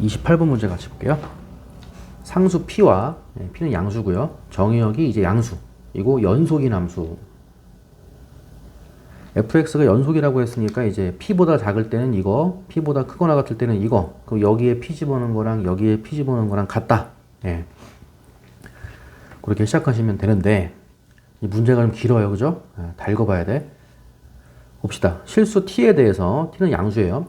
28번 문제 같이 볼게요. 상수 P와 예, P는 양수고요. 정의역이 이제 양수. 이고 연속인 함수. fx가 연속이라고 했으니까 이제 p보다 작을 때는 이거, p보다 크거나 같을 때는 이거. 그럼 여기에 p 집어넣은 거랑 여기에 p 집어넣은 거랑 같다. 예. 그렇게 시작하시면 되는데 이 문제가 좀 길어요, 그죠? 예, 다 읽어봐야 돼. 봅시다. 실수 t에 대해서 t는 양수예요.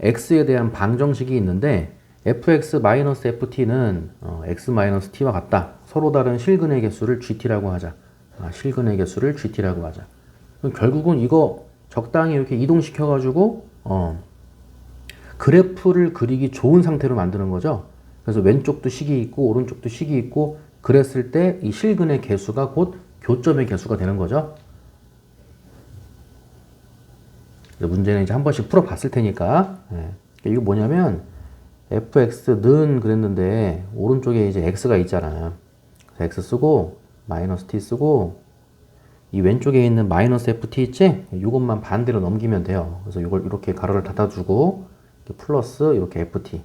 x에 대한 방정식이 있는데 fx-ft는 어, x-t와 같다. 서로 다른 실근의 개수를 gt라고 하자. 아, 실근의 개수를 gt라고 하자. 결국은 이거 적당히 이렇게 이동시켜가지고 어, 그래프를 그리기 좋은 상태로 만드는 거죠. 그래서 왼쪽도 식이 있고 오른쪽도 식이 있고 그랬을 때 이 실근의 개수가 곧 교점의 개수가 되는 거죠. 문제는 이제 한 번씩 풀어봤을 테니까 예. 이거 뭐냐면 fx는 그랬는데 오른쪽에 이제 x가 있잖아. 그래서 x 쓰고 마이너스 t 쓰고 이 왼쪽에 있는 마이너스 ft 있지? 이것만 반대로 넘기면 돼요. 그래서 이걸 이렇게 가로를 닫아주고 플러스 이렇게 ft.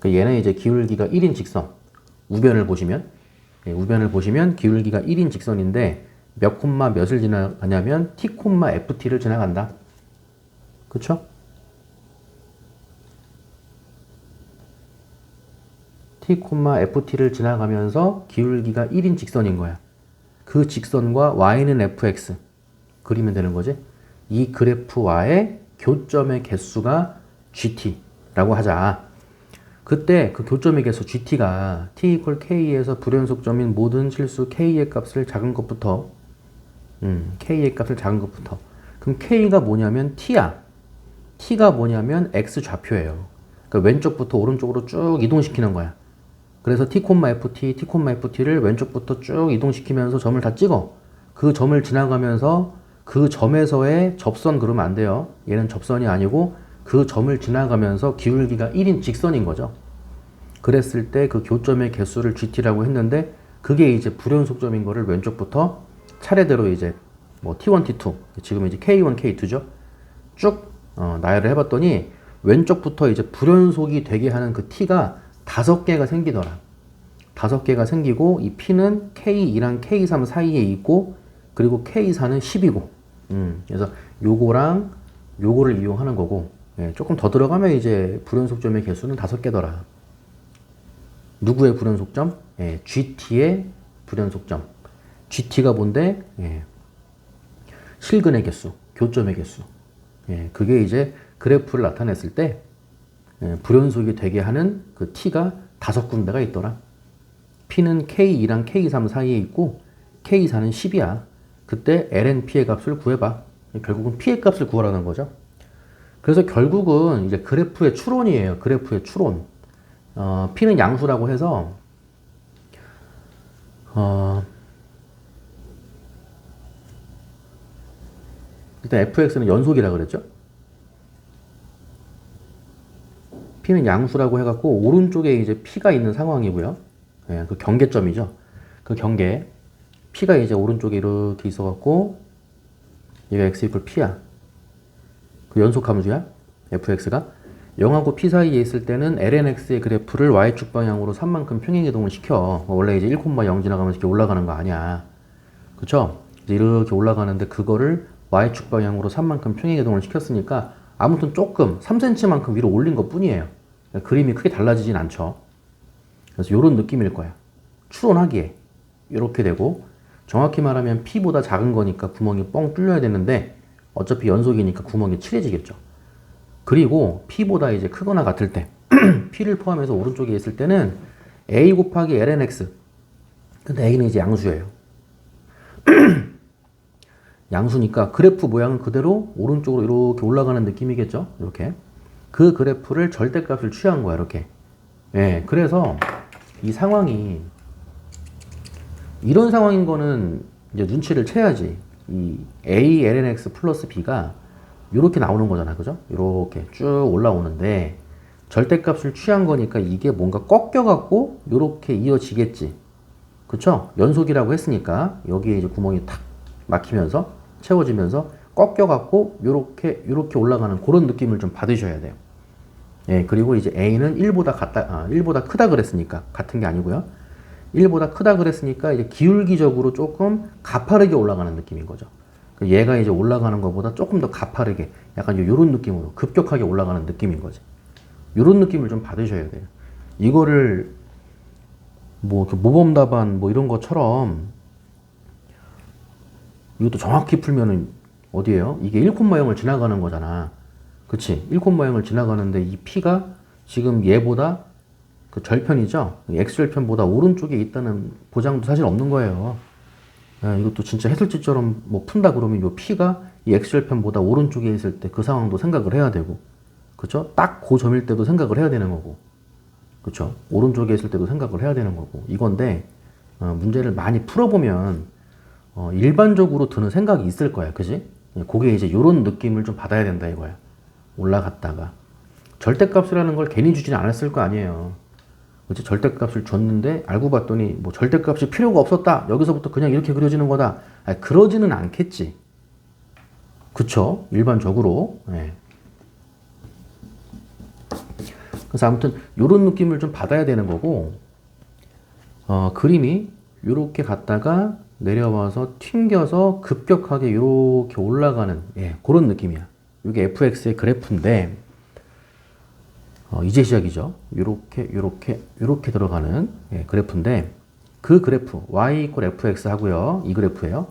그 얘는 이제 기울기가 1인 직선. 우변을 보시면 예, 우변을 보시면 기울기가 1인 직선인데 몇 콤마 몇을 지나가냐면 t 콤마 ft를 지나간다. 그쵸? T ft를 지나가면서 기울기가 1인 직선인 거야. 그 직선과 y는 fx 그리면 되는 거지. 이 그래프와의 교점의 개수가 gt라고 하자. 그때 그 교점의 개수 gt가 t equal k에서 불연속점인 모든 실수 k의 값을 작은 것부터 음, k의 값을 작은 것부터 그럼 k가 뭐냐면 t야. t가 뭐냐면 x 좌표예요. 그러니까 왼쪽부터 오른쪽으로 쭉 이동시키는 거야. 그래서 t, ft, t, ft를 왼쪽부터 쭉 이동시키면서 점을 다 찍어. 그 점을 지나가면서 그 점에서의 접선 그러면 안 돼요. 얘는 접선이 아니고 그 점을 지나가면서 기울기가 1인 직선인 거죠. 그랬을 때 그 교점의 개수를 gt라고 했는데 그게 이제 불연속점인 거를 왼쪽부터 차례대로 이제 뭐 t1, t2 지금 이제 k1, k2죠. 쭉 어, 나열을 해봤더니 왼쪽부터 이제 불연속이 되게 하는 그 t가 다섯 개가 생기더라. 다섯 개가 생기고 이 P는 K2랑 K3 사이에 있고 그리고 K4는 10이고 음, 그래서 요거랑 요거를 이용하는 거고 예, 조금 더 들어가면 이제 불연속점의 개수는 다섯 개더라. 누구의 불연속점? 예, GT의 불연속점. GT가 뭔데? 예, 실근의 개수, 교점의 개수. 예, 그게 이제 그래프를 나타냈을 때 예, 불연속이 되게 하는 그 t가 다섯 군데가 있더라. p는 k2랑 k3 사이에 있고 k4는 10이야. 그때 ln p의 값을 구해봐. 결국은 p의 값을 구하라는 거죠. 그래서 결국은 이제 그래프의 추론이에요. 그래프의 추론. 어, p는 양수라고 해서 어, 일단 fx는 연속이라 그랬죠. P는 양수라고 해갖고 오른쪽에 이제 P가 있는 상황이고요. 예, 그 경계점이죠. 그 경계 P가 이제 오른쪽에 이렇게 있어갖고 얘가 x 이퀄 P야. 그 연속 함수야. fx가 0하고 P 사이에 있을 때는 lnx의 그래프를 y축 방향으로 3만큼 평행 이동을 시켜. 원래 이제 1,0 지나가면서 이렇게 올라가는 거 아니야. 그쵸? 이제 이렇게 올라가는데 그거를 y축 방향으로 3만큼 평행 이동을 시켰으니까 아무튼 조금 3cm만큼 위로 올린 것 뿐이에요. 그림이 크게 달라지진 않죠. 그래서 이런 느낌일 거야. 추론하기에 이렇게 되고 정확히 말하면 P보다 작은 거니까 구멍이 뻥 뚫려야 되는데 어차피 연속이니까 구멍이 칠해지겠죠. 그리고 P보다 이제 크거나 같을 때 P를 포함해서 오른쪽에 있을 때는 A 곱하기 lnx 근데 A는 이제 양수예요. 양수니까 그래프 모양은 그대로 오른쪽으로 이렇게 올라가는 느낌이겠죠? 이렇게. 그 그래프를 절대값을 취한 거야, 이렇게. 예, 그래서 이 상황이 이런 상황인 거는 이제 눈치를 채야지. 이 A lnx 플러스 B가 이렇게 나오는 거잖아, 그죠? 이렇게 쭉 올라오는데 절대값을 취한 거니까 이게 뭔가 꺾여갖고 이렇게 이어지겠지. 그쵸? 연속이라고 했으니까 여기에 이제 구멍이 탁 막히면서 채워지면서 꺾여갖고 요렇게 요렇게 올라가는 그런 느낌을 좀 받으셔야 돼요. 예, 그리고 이제 a는 1보다 같다, 아, 1보다 크다 그랬으니까 같은 게 아니고요. 1보다 크다 그랬으니까 이제 기울기적으로 조금 가파르게 올라가는 느낌인 거죠. 그 얘가 이제 올라가는 것보다 조금 더 가파르게 약간 요런 느낌으로 급격하게 올라가는 느낌인 거지. 요런 느낌을 좀 받으셔야 돼요. 이거를 뭐 이렇게 모범 답안 뭐 이런 것처럼 이것도 정확히 풀면은 어디에요? 이게 1콤마형을 지나가는 거잖아. 그치? 1콤마형을 지나가는데 이 P가 지금 얘보다 그 절편이죠? X절편보다 오른쪽에 있다는 보장도 사실 없는 거예요. 예, 이것도 진짜 해설지처럼 뭐 푼다 그러면 이 P가 이 X절편보다 오른쪽에 있을 때 그 상황도 생각을 해야 되고, 그쵸? 딱 그 점일 때도 생각을 해야 되는 거고, 그쵸? 오른쪽에 있을 때도 생각을 해야 되는 거고, 이건데, 어, 문제를 많이 풀어보면, 어, 일반적으로 드는 생각이 있을 거야. 그지? 예, 그게 이제 요런 느낌을 좀 받아야 된다 이거야. 올라갔다가. 절대값이라는 걸 괜히 주지는 않았을 거 아니에요. 그치? 절대값을 줬는데 알고 봤더니 뭐 절대값이 필요가 없었다. 여기서부터 그냥 이렇게 그려지는 거다. 아니, 그러지는 않겠지. 그쵸? 일반적으로. 예. 그래서 아무튼 요런 느낌을 좀 받아야 되는 거고 어, 그림이 요렇게 갔다가 내려와서 튕겨서 급격하게 이렇게 올라가는 예, 그런 느낌이야. 이게 fx의 그래프인데 어, 이제 시작이죠. 이렇게 이렇게 이렇게 들어가는 예, 그래프인데 그 그래프 y 이퀄 fx 하고요. 이 그래프예요.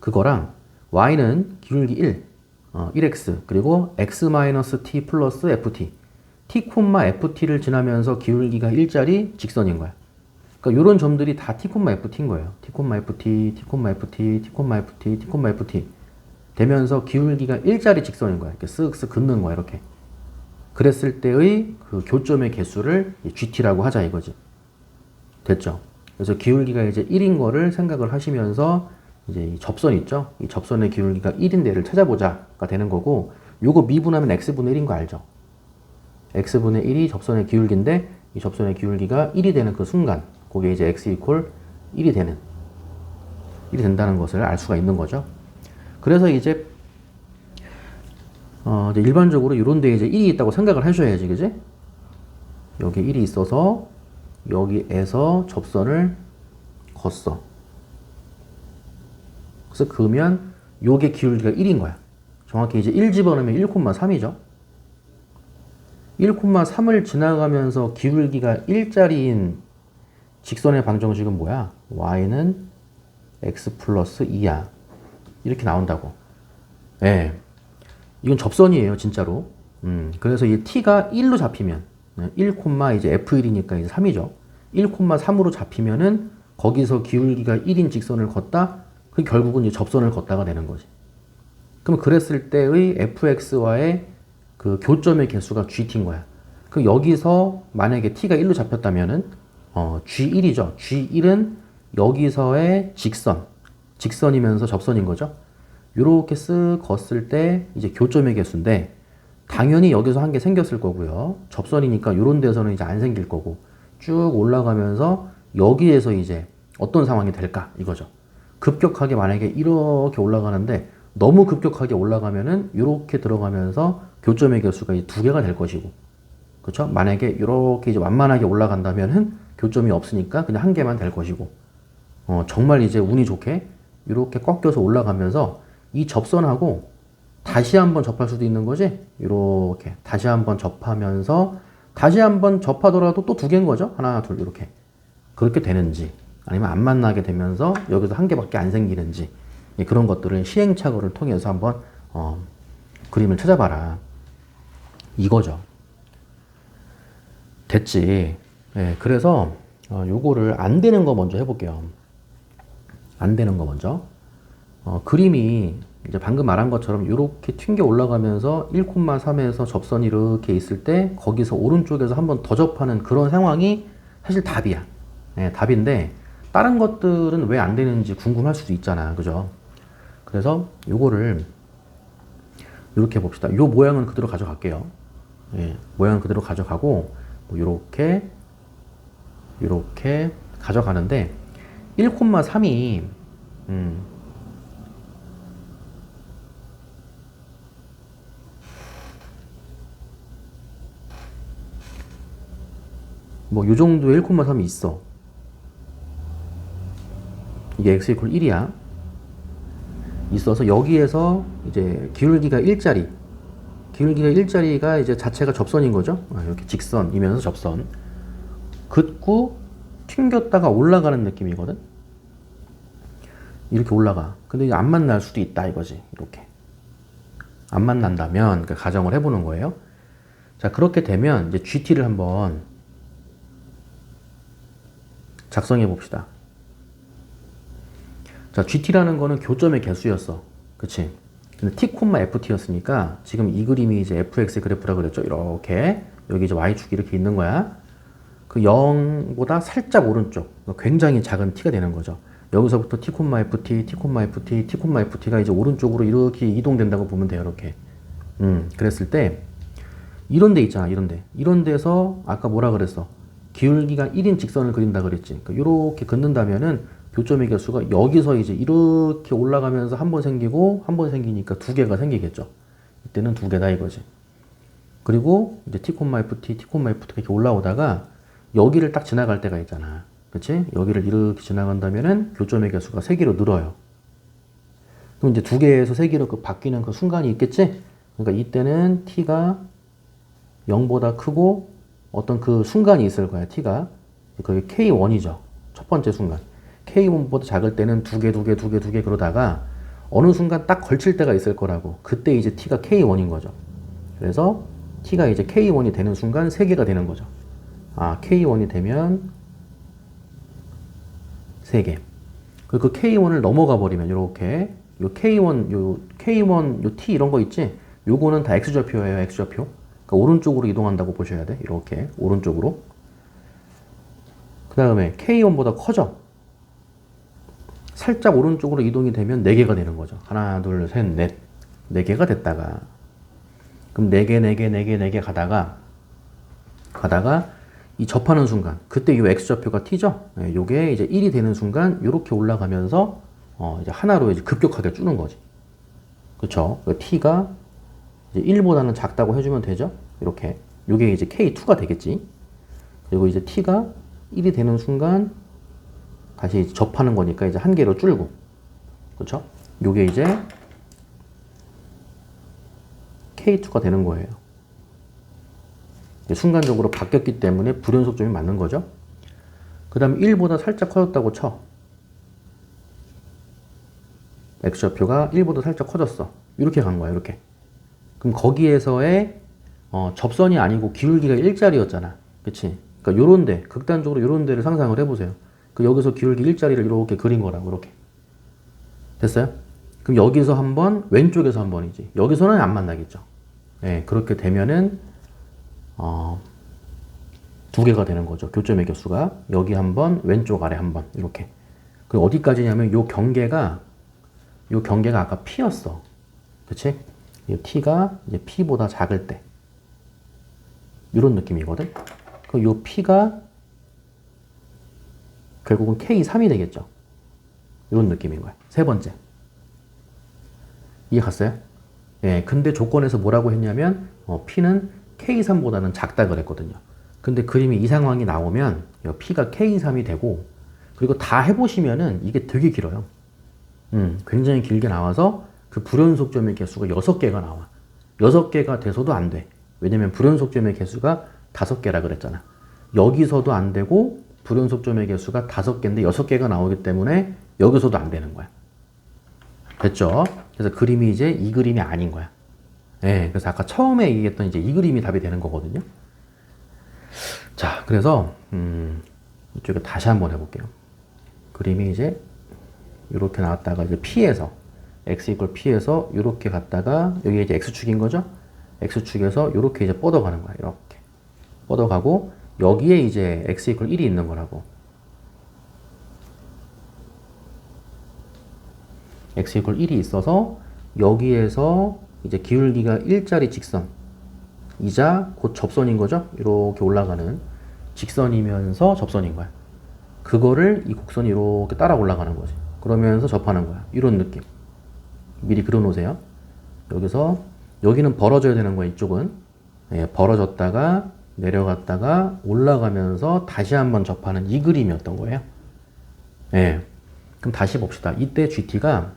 그거랑 y는 기울기 1, 어, 1x 그리고 x-t 플러스 ft t, ft를 지나면서 기울기가 1짜리 직선인 거야. 그러니까 이런 점들이 다 t, ft인 거예요. t, ft, t, ft, t, ft, t, ft 되면서 기울기가 일자리 직선인 거야. 이렇게 쓱쓱 긋는 거야. 이렇게. 그랬을 때의 그 교점의 개수를 GT라고 하자 이거지. 됐죠? 그래서 기울기가 이제 1인 거를 생각을 하시면서 이제 이 접선 있죠? 이 접선의 기울기가 1인 데를 찾아보자가 되는 거고 요거 미분하면 x분의 1인 거 알죠? x분의 1이 접선의 기울기인데 이 접선의 기울기가 1이 되는 그 순간 그게 이제 x 이퀄 1이 되는 1이 된다는 것을 알 수가 있는 거죠. 그래서 이제 어, 이제 일반적으로 이런 데 이제 1이 있다고 생각을 하셔야지, 그지? 여기 1이 있어서 여기에서 접선을 걷어. 그래서 그러면 요게 기울기가 1인 거야. 정확히 이제 1 집어넣으면 1,3이죠. 1,3을 지나가면서 기울기가 1짜리인 직선의 방정식은 뭐야? y는 x 플러스 2야. 이렇게 나온다고. 예. 네. 이건 접선이에요, 진짜로. 음, 그래서 이 t가 1로 잡히면 1, 이제 f1이니까 이제 3이죠. 1,3으로 잡히면은 거기서 기울기가 1인 직선을 걷다. 그 결국은 이제 접선을 걷다가 되는 거지. 그럼 그랬을 때의 fx와의 그 교점의 개수가 gt인 거야. 그 여기서 만약에 t가 1로 잡혔다면은 어, g1이죠. g1은 여기서의 직선, 직선이면서 접선인 거죠. 이렇게 쓱 걷을 때 이제 교점의 개수인데 당연히 여기서 한 개 생겼을 거고요. 접선이니까 이런 데서는 이제 안 생길 거고 쭉 올라가면서 여기에서 이제 어떤 상황이 될까 이거죠. 급격하게 만약에 이렇게 올라가는데 너무 급격하게 올라가면은 이렇게 들어가면서 교점의 개수가 두 개가 될 것이고 그렇죠? 만약에 이렇게 이제 완만하게 올라간다면은 교점이 없으니까 그냥 한 개만 될 것이고 어, 정말 이제 운이 좋게 이렇게 꺾여서 올라가면서 이 접선하고 다시 한번 접할 수도 있는 거지. 이렇게 다시 한번 접하면서 다시 한번 접하더라도 또 두 개인 거죠. 하나, 둘 이렇게 그렇게 되는지 아니면 안 만나게 되면서 여기서 한 개밖에 안 생기는지 예, 그런 것들을 시행착오를 통해서 한번 어, 그림을 찾아봐라. 이거죠. 됐지. 예, 그래서 어, 요거를 안 되는 거 먼저 해볼게요. 안 되는 거 먼저. 어, 그림이 이제 방금 말한 것처럼 이렇게 튕겨 올라가면서 1,3에서 접선이 이렇게 있을 때 거기서 오른쪽에서 한 번 더 접하는 그런 상황이 사실 답이야. 네, 답인데 다른 것들은 왜 안 되는지 궁금할 수도 있잖아. 그죠? 그래서 요거를 이렇게 봅시다. 요 모양은 그대로 가져갈게요. 예, 모양 그대로 가져가고 뭐 요렇게 요렇게 가져가는데 1,3이 음, 뭐요 정도의 1,3이 있어. 이게 x 이퀄 1이야. 있어서 여기에서 이제 기울기가 1짜리. 기울기가 1짜리가 이제 자체가 접선인 거죠. 아, 이렇게 직선이면서 접선. 긋고 튕겼다가 올라가는 느낌이거든. 이렇게 올라가. 근데 안 만날 수도 있다 이거지. 이렇게. 안 만난다면 그 가정을 해보는 거예요. 자 그렇게 되면 이제 GT를 한번 작성해 봅시다. 자 GT라는 거는 교점의 개수였어. 그치? 근데 T, FT였으니까 지금 이 그림이 이제 FX 그래프라 그랬죠. 이렇게 여기 이제 Y축이 이렇게 있는 거야. 그 0보다 살짝 오른쪽 굉장히 작은 T가 되는 거죠. 여기서부터 T, FT, T, FT, T, FT가 이제 오른쪽으로 이렇게 이동된다고 보면 돼요. 이렇게. 음, 그랬을 때 이런 데 있잖아. 이런 데. 이런 데서 아까 뭐라 그랬어? 기울기가 1인 직선을 그린다 그랬지. 그러니까 이렇게 긋는다면은 교점의 개수가 여기서 이제 이렇게 올라가면서 한 번 생기고 한 번 생기니까 두 개가 생기겠죠. 이때는 두 개다 이거지. 그리고 이제 T, FT, T, FT가 이렇게 올라오다가 여기를 딱 지나갈 때가 있잖아. 그치? 여기를 이렇게 지나간다면은 교점의 개수가 세 개로 늘어요. 그럼 이제 두 개에서 세 개로 그 바뀌는 그 순간이 있겠지? 그러니까 이때는 t가 0보다 크고 어떤 그 순간이 있을 거야, t가. 그게 k1이죠. 첫 번째 순간. k1보다 작을 때는 두 개, 두 개, 두 개, 두개 그러다가 어느 순간 딱 걸칠 때가 있을 거라고. 그때 이제 t가 k1인 거죠. 그래서 t가 이제 k1이 되는 순간 세 개가 되는 거죠. 아, k1이 되면 3개. 그 K1을 넘어가 버리면 이렇게 요 K1, 요 K1, 요 T 이런 거 있지? 요거는 다 X좌표예요, X좌표. 그러니까 오른쪽으로 이동한다고 보셔야 돼. 이렇게 오른쪽으로. 그 다음에 K1보다 커져. 살짝 오른쪽으로 이동이 되면 4개가 되는 거죠. 하나, 둘, 셋, 넷. 4개가 됐다가. 그럼 4개, 4개, 4개, 4개 가다가, 가다가 이 접하는 순간 그때 이 x좌표가 t죠. 네, 요게 이제 1이 되는 순간 이렇게 올라가면서 어 이제 하나로 이제 급격하게 주는 거지. 그렇죠? t가 이제 1보다는 작다고 해주면 되죠. 이렇게 요게 이제 k2가 되겠지. 그리고 이제 t가 1이 되는 순간 다시 접하는 거니까 이제 한 개로 줄고 그렇죠? 요게 이제 k2가 되는 거예요. 순간적으로 바뀌었기 때문에 불연속점이 맞는 거죠. 그 다음 1보다 살짝 커졌다고 쳐. x좌표가 1보다 살짝 커졌어. 이렇게 간 거야, 이렇게. 그럼 거기에서의 어, 접선이 아니고 기울기가 1짜리였잖아. 그치? 그러니까 요런 데, 극단적으로 요런 데를 상상을 해보세요. 그 여기서 기울기 1짜리를 이렇게 그린 거라고, 이렇게. 됐어요? 그럼 여기서 한 번, 왼쪽에서 한 번이지. 여기서는 안 만나겠죠. 예, 그렇게 되면은 어, 두 개가 되는 거죠. 교점의 개수가 여기 한 번, 왼쪽 아래 한 번, 이렇게. 그 어디까지냐면 요 경계가 요 경계가 아까 P였어. 그치? 이 T가 이제 P보다 작을 때. 이런 느낌이거든. 그 요 P가 결국은 K3이 되겠죠. 이런 느낌인 거야. 세 번째. 이해 갔어요? 예, 근데 조건에서 뭐라고 했냐면, 어, P는 K3보다는 작다 그랬거든요. 근데 그림이 이 상황이 나오면 P가 K3이 되고 그리고 다 해보시면은 이게 되게 길어요. 음, 굉장히 길게 나와서 그 불연속점의 개수가 6개가 나와. 6개가 돼서도 안 돼. 왜냐면 불연속점의 개수가 5개라 그랬잖아. 여기서도 안 되고 불연속점의 개수가 5개인데 6개가 나오기 때문에 여기서도 안 되는 거야. 됐죠? 그래서 그림이 이제 이 그림이 아닌 거야. 네, 그래서 아까 처음에 얘기했던 이제 이 그림이 답이 되는 거거든요. 자, 그래서 음, 이쪽에 다시 한번 해볼게요. 그림이 이제 이렇게 나왔다가 이제 P에서 x 이퀄 P에서 이렇게 갔다가 여기 이제 x축인 거죠? x축에서 이렇게 이제 뻗어가는 거야. 이렇게 뻗어가고 여기에 이제 x 이퀄 1이 있는 거라고. x 이퀄 1이 있어서 여기에서 이제 기울기가 일자리 직선 이자 곧 접선인 거죠. 이렇게 올라가는 직선이면서 접선인 거야. 그거를 이 곡선이 이렇게 따라 올라가는 거지. 그러면서 접하는 거야. 이런 느낌. 미리 그려 놓으세요. 여기서 여기는 벌어져야 되는 거야. 이쪽은 예, 벌어졌다가 내려갔다가 올라가면서 다시 한번 접하는 이 그림이었던 거예요. 예. 그럼 다시 봅시다. 이때 GT가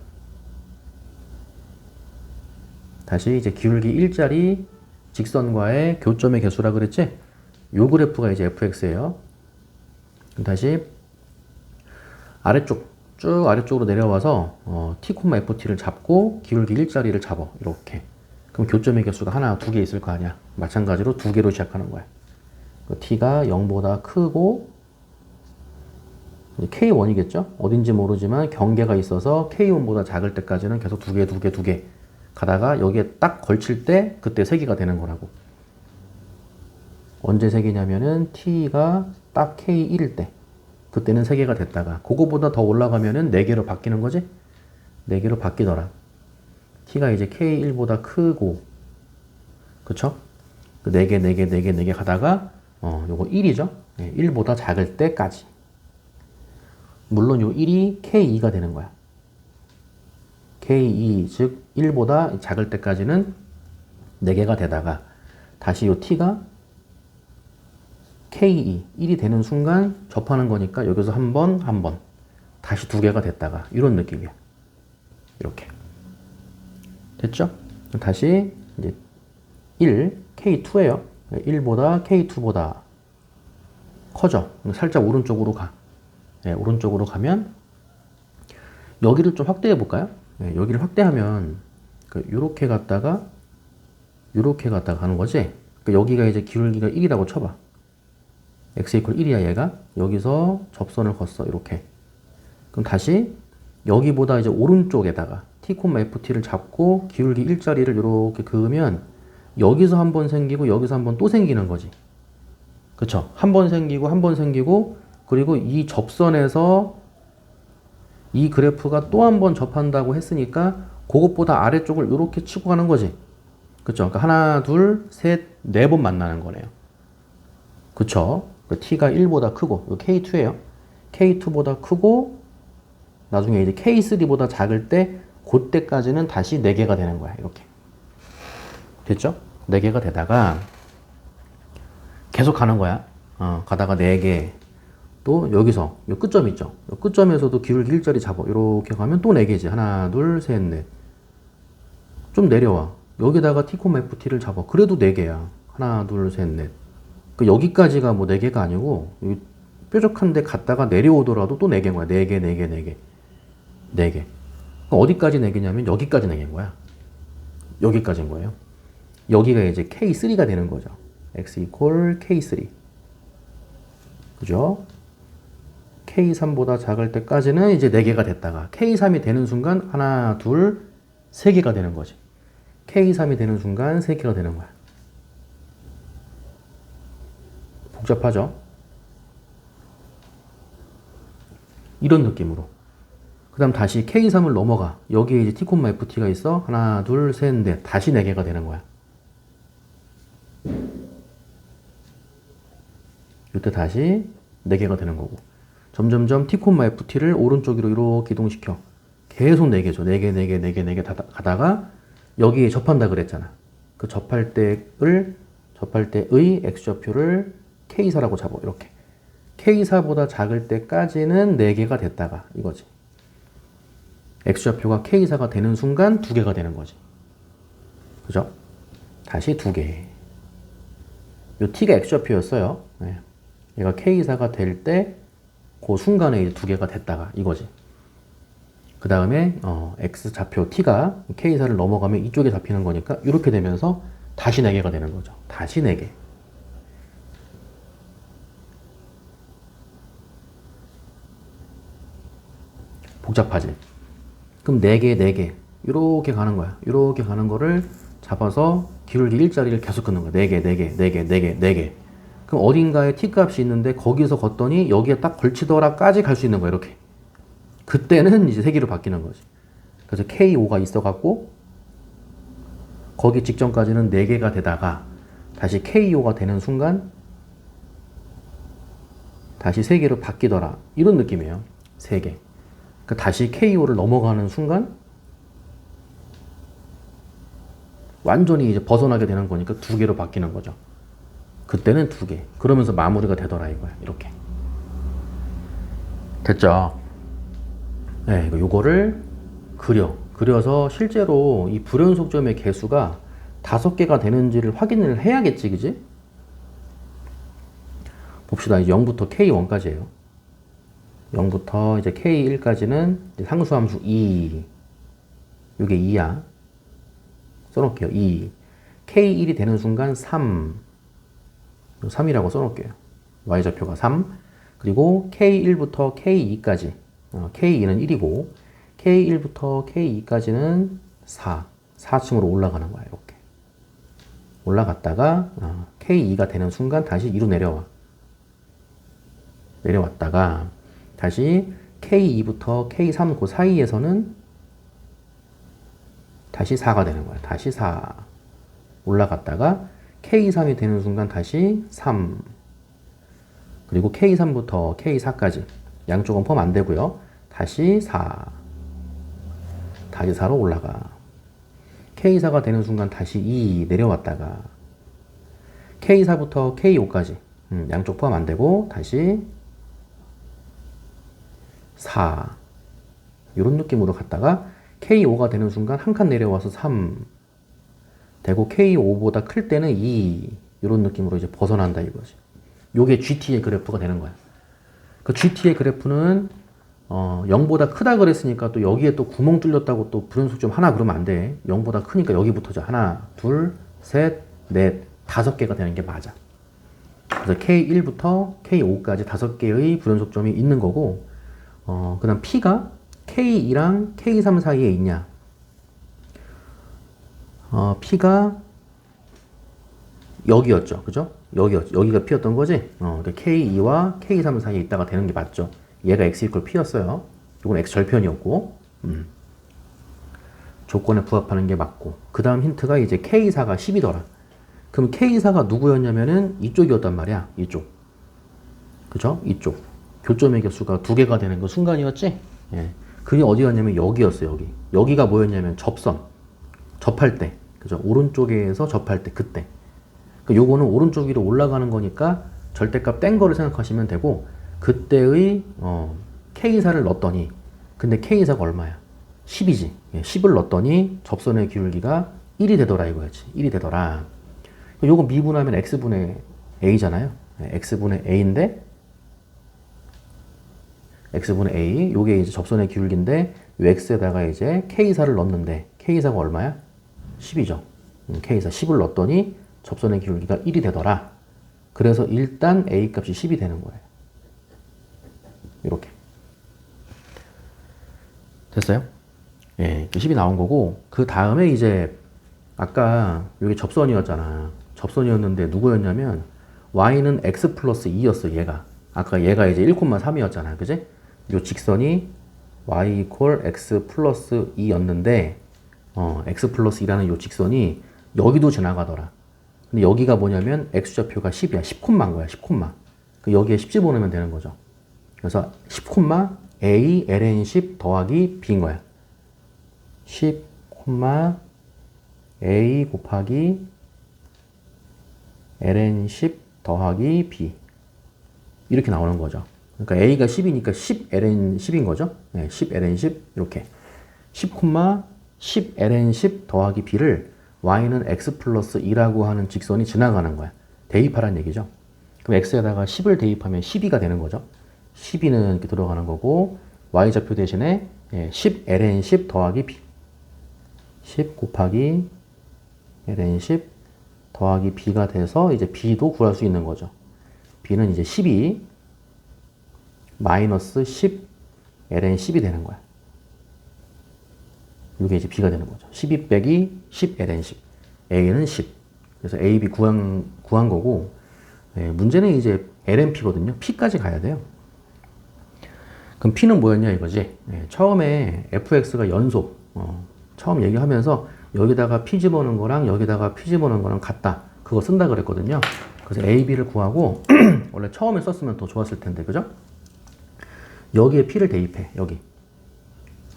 다시 이제 기울기 일자리 직선과의 교점의 개수라 그랬지? 요 그래프가 이제 fx예요. 다시 아래쪽 쭉 아래쪽으로 내려와서 어, t, ft를 잡고 기울기 일자리를 잡아 이렇게. 그럼 교점의 개수가 하나, 두 개 있을 거 아니야. 마찬가지로 두 개로 시작하는 거야. 그 t가 0보다 크고 이제 K1이겠죠? 어딘지 모르지만 경계가 있어서 K1보다 작을 때까지는 계속 두 개, 두 개, 두개 가다가 여기에 딱 걸칠 때 그때 세 개가 되는 거라고. 언제 세 개냐면은 T가 딱 K1일 때. 그때는 세 개가 됐다가 그거보다 더 올라가면은 네 개로 바뀌는 거지? 네 개로 바뀌더라. T가 이제 K1보다 크고 그쵸? 그네 개, 네 개, 네 개, 네 개 가다가 어, 요거 1이죠? 1보다 작을 때까지. 물론 요 1이 K2가 되는 거야. K2 즉 1보다 작을 때까지는 4개가 되다가 다시 요 T가 K2 1이 되는 순간 접하는 거니까 여기서 한 번, 한 번. 다시 두 개가 됐다가 이런 느낌이야. 이렇게. 됐죠? 다시 이제 1, K2예요. 1보다 K2보다 커져. 살짝 오른쪽으로 가. 네, 오른쪽으로 가면 여기를 좀 확대해 볼까요? 네, 여기를 확대하면 그 요렇게 갔다가 요렇게 갔다가 가는 거지. 그 여기가 이제 기울기가 1이라고 쳐봐. x 이퀄 1이야 얘가. 여기서 접선을 걷어 이렇게. 그럼 다시 여기보다 이제 오른쪽에다가 t, ft를 잡고 기울기 일자리를 이렇게 그으면 여기서 한 번 생기고 여기서 한 번 또 생기는 거지. 그쵸? 한 번 생기고 한 번 생기고 그리고 이 접선에서 이 그래프가 또 한 번 접한다고 했으니까 그것보다 아래쪽을 이렇게 치고 가는 거지. 그쵸? 그러니까 하나, 둘, 셋, 네 번 만나는 거네요. 그쵸? 그 t가 1보다 크고, 이거 K2예요. K2보다 크고, 나중에 이제 K3보다 작을 때, 그때까지는 다시 4개가 되는 거야. 이렇게. 됐죠? 4개가 되다가, 계속 가는 거야. 어, 가다가 4개. 또 여기서, 이 끝점 있죠? 이 끝점에서도 기울기 일자리 잡아. 이렇게 가면 또 4개지. 하나, 둘, 셋, 넷. 좀 내려와. 여기다가 t, ft를 잡아. 그래도 4개야. 하나, 둘, 셋, 넷. 그 여기까지가 뭐 4개가 아니고 뾰족한 데 갔다가 내려오더라도 또 4개인 거야. 4개, 4개, 4개. 4개. 그럼 어디까지 4개냐면 여기까지 4개인 거야. 여기까지인 거예요. 여기가 이제 K3가 되는 거죠. x equal K3. 그죠? K3보다 작을 때까지는 이제 4개가 됐다가 K3이 되는 순간 하나, 둘, 3개가 되는 거지. K3이 되는 순간 3개가 되는 거야. 복잡하죠? 이런 느낌으로. 그 다음 다시 K3을 넘어가. 여기에 이제 T, FT가 있어. 하나, 둘, 셋, 넷. 다시 4개가 되는 거야. 이때 다시 4개가 되는 거고. 점점점 T, FT를 오른쪽으로 이렇게 이동시켜. 계속 4개죠. 4개, 4개, 4개, 4개 가다가 여기에 접한다 그랬잖아. 그 접할 때를, 접할 때의 X좌표를 K사라고 잡아. 이렇게. K사보다 작을 때까지는 4개가 됐다가 이거지. X좌표가 K사가 되는 순간 2개가 되는 거지. 그죠? 다시 2개. 요 T가 X좌표였어요. 네. 얘가 K사가 될 때 그 순간에 이제 2개가 됐다가 이거지. 그 다음에 어, X좌표 T가 K사를 넘어가면 이쪽에 잡히는 거니까 이렇게 되면서 다시 4개가 되는 거죠. 다시 4개. 복잡하지. 그럼 4개, 4개. 이렇게 가는 거야. 이렇게 가는 거를 잡아서 기울기 일자리를 계속 끊는 거야. 4개, 4개, 4개, 4개, 4개. 그럼 어딘가에 t 값이 있는데 거기서 걷더니 여기에 딱 걸치더라까지 갈 수 있는 거야. 이렇게. 그때는 이제 3개로 바뀌는 거지. 그래서 K5가 있어갖고 거기 직전까지는 4개가 되다가 다시 K5가 되는 순간 다시 3개로 바뀌더라. 이런 느낌이에요. 3개. 그 다시 KO를 넘어가는 순간 완전히 이제 벗어나게 되는 거니까 두 개로 바뀌는 거죠. 그때는 두 개. 그러면서 마무리가 되더라 이거야. 이렇게. 됐죠? 네, 이거 요거를 그려. 그려서 실제로 이 불연속점의 개수가 다섯 개가 되는지를 확인을 해야겠지, 그지? 봅시다. 이제 0부터 K1까지예요. 0부터 이제 K1까지는 상수함수 2. 이게 2야. 써놓을게요. 2. K1이 되는 순간 3. 3이라고 써놓을게요. Y좌표가 3. 그리고 K1부터 K2까지. 어, K2는 1이고, K1부터 K2까지는 4. 4층으로 올라가는 거야, 이렇게. 올라갔다가, 어, K2가 되는 순간 다시 2로 내려와. 내려왔다가, 다시 K2부터 K3 그 사이에서는 다시 4가 되는 거야. 다시 4. 올라갔다가 K3이 되는 순간 다시 3. 그리고 K3부터 K4까지. 양쪽은 포함 안 되고요. 다시 4. 다시 4로 올라가. K4가 되는 순간 다시 2 내려왔다가 K4부터 K5까지. 음, 양쪽 포함 안 되고 다시 4. 이런 느낌으로 갔다가 K5가 되는 순간 한 칸 내려와서 3. 되고 K5보다 클 때는 2. 이런 느낌으로 이제 벗어난다 이거지. 요게 GT의 그래프가 되는 거야. 그 GT의 그래프는 어, 0보다 크다 그랬으니까 또 여기에 또 구멍 뚫렸다고 또 불연속 좀 하나 그러면 안 돼. 0보다 크니까 여기부터죠. 하나, 둘, 셋, 넷, 다섯 개가 되는 게 맞아. 그래서 K1부터 K5까지 다섯 개의 불연속점이 있는 거고, 어, 그 다음 P가 K2랑 K3 사이에 있냐? 어, P가 여기였죠. 그죠? 여기였죠. 여기가 P였던 거지? 어, 그러니까 K2와 K3 사이에 있다가 되는 게 맞죠. 얘가 X 이퀄 P였어요. 이건 X 절편이었고, 음. 조건에 부합하는 게 맞고. 그 다음 힌트가 이제 K4가 10이더라. 그럼 K4가 누구였냐면은 이쪽이었단 말이야. 이쪽. 그죠? 이쪽. 교점의 개수가 두 개가 되는 그 순간이었지? 예. 그게 어디였냐면 여기였어요, 여기. 여기가 뭐였냐면 접선. 접할 때. 그죠? 오른쪽에서 접할 때, 그때. 그 요거는 오른쪽 위로 올라가는 거니까 절대값 뗀 거를 생각하시면 되고, 그때의, 어, K사를 넣었더니, 근데 K사가 얼마야? 10이지. 예, 10을 넣었더니 접선의 기울기가 1이 되더라 이거야지. 1이 되더라. 요거 미분하면 X분의 A잖아요. 예, X분의 A인데, x분의 a 요게 이제 접선의 기울기인데 요 x에다가 이제 k사를 넣었는데 k사가 얼마야? 10이죠. 음, k사 10을 넣었더니 접선의 기울기가 1이 되더라. 그래서 일단 a 값이 10이 되는 거예요. 이렇게 됐어요? 예, 10이 나온 거고 그 다음에 이제 아까 여기 접선이었잖아. 접선이었는데 누구였냐면 y는 x 플러스 2였어 얘가. 아까 얘가 이제 1,3이었잖아. 그지? 요 직선이 y 이퀄 x 플러스 2였는데 어, x 플러스 2라는 요 직선이 여기도 지나가더라. 근데 여기가 뭐냐면 x좌표가 10이야. 10콤마인 거야. 10콤마. 그 여기에 10 집어넣으면 되는 거죠. 그래서 10콤마 a ln 10 더하기 b인 거야. 10 콤마 a 곱하기 ln 10 더하기 b 이렇게 나오는 거죠. 그러니까 A가 10이니까 10 ln 10인 거죠. 네, 10 ln 10 이렇게 10, 10 ln 10 더하기 b를 y는 x 플러스 2라고 하는 직선이 지나가는 거야. 대입하라는 얘기죠. 그럼 x에다가 10을 대입하면 12가 되는 거죠. 12는 이렇게 들어가는 거고 y좌표 대신에 10 ln 10 더하기 b 10 곱하기 ln 10 더하기 b가 돼서 이제 b도 구할 수 있는 거죠. b는 이제 12 마이너스 10 ln 10이 되는 거야. 이게 이제 b가 되는 거죠. 12 빼기 10 ln 10. a는 10. 그래서 a, b 구한, 구한 거고, 예, 문제는 이제 lnp거든요. p까지 가야 돼요. 그럼 p는 뭐였냐 이거지. 예, 처음에 fx가 연속, 어, 처음 얘기하면서 여기다가 p 집어넣은 거랑 여기다가 p 집어넣은 거랑 같다. 그거 쓴다 그랬거든요. 그래서 a, b를 구하고, 원래 처음에 썼으면 더 좋았을 텐데, 그죠? 여기에 p를 대입해. 여기.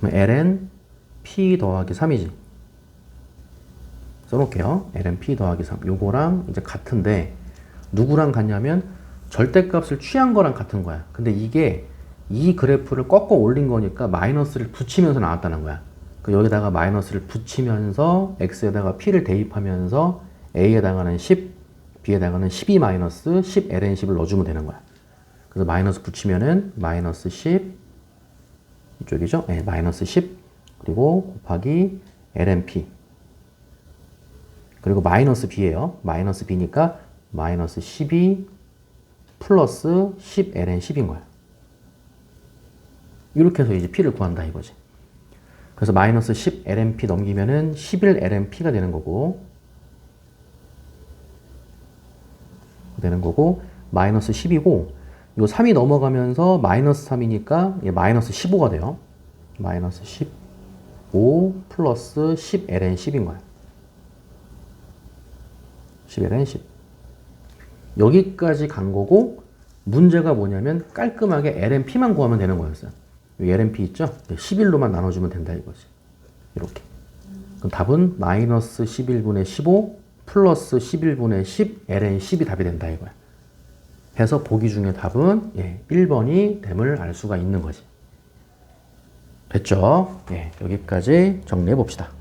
ln p 더하기 3이지. 써놓을게요. ln p 더하기 3. 요거랑 이제 같은데 누구랑 같냐면 절대값을 취한 거랑 같은 거야. 근데 이게 이 그래프를 꺾어 올린 거니까 마이너스를 붙이면서 나왔다는 거야. 그 여기다가 마이너스를 붙이면서 x에다가 p를 대입하면서 a에다가는 10, b에다가는 12 마이너스 10 ln 10을 넣어주면 되는 거야. 그래서 마이너스 붙이면은 마이너스 10 이쪽이죠? 네, 마이너스 10 그리고 곱하기 lnp 그리고 마이너스 b예요. 마이너스 b니까 마이너스 12 플러스 10 ln 10인 거야. 이렇게 해서 이제 p를 구한다 이거지. 그래서 마이너스 10 lnp 넘기면은 11 lnp가 되는 거고 되는 거고 마이너스 10이고 요 3이 넘어가면서 마이너스 3이니까 얘 마이너스 15가 돼요. 마이너스 15 플러스 10 ln 10인 거야. 10 ln 10. 여기까지 간 거고 문제가 뭐냐면 깔끔하게 lnp만 구하면 되는 거였어요. 이 lnp 있죠? 11로만 나눠주면 된다 이거지. 이렇게. 그럼 답은 마이너스 11분의 15 플러스 11분의 10 ln 10이 답이 된다 이거야. 해서 보기 중에 답은 예, 1번이 됨을 알 수가 있는 거지. 됐죠? 예, 여기까지 정리해 봅시다.